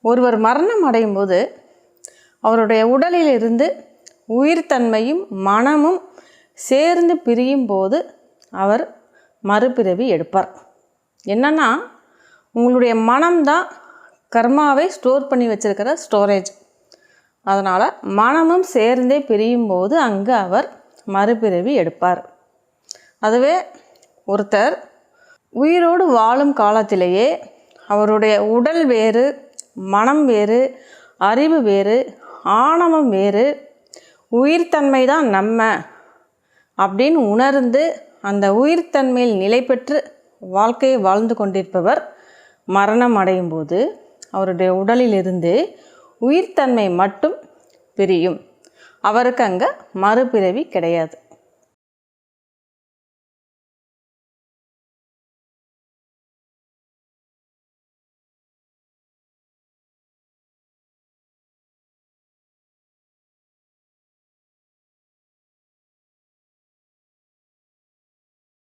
ஒருவர் மரணம் அடையும் போது அவருடைய உடலிலிருந்து உயிர்த்தன்மையும் மனமும் சேர்ந்து பிரியும் போது அவர் மறுபிறவி எடுப்பார். என்னென்னா உங்களுடைய மனம்தான் கர்மாவை ஸ்டோர் பண்ணி வச்சிருக்கிற ஸ்டோரேஜ். அதனால் மனமும் சேர்ந்தே பிரியும் போது அங்கு அவர் மறுபிறவி எடுப்பார். அதுவே ஒருத்தர் உயிரோடு வாழும் காலத்திலேயே அவருடைய உடல் வேறு மனம் வேறு அறிவு வேறு ஆணவம் வேறு உயிர்த்தன்மை தான் நம்ம அப்படின்னு உணர்ந்து அந்த உயிர்த்தன்மையில் நிலை பெற்று வாழ்க்கையை வாழ்ந்து கொண்டிருப்பவர் மரணம் அடையும் போது அவருடைய உடலிலிருந்து உயிர்த்தன்மை மட்டும் பிரியும். அவருக்கு அங்கே மறுபிறவி கிடையாது.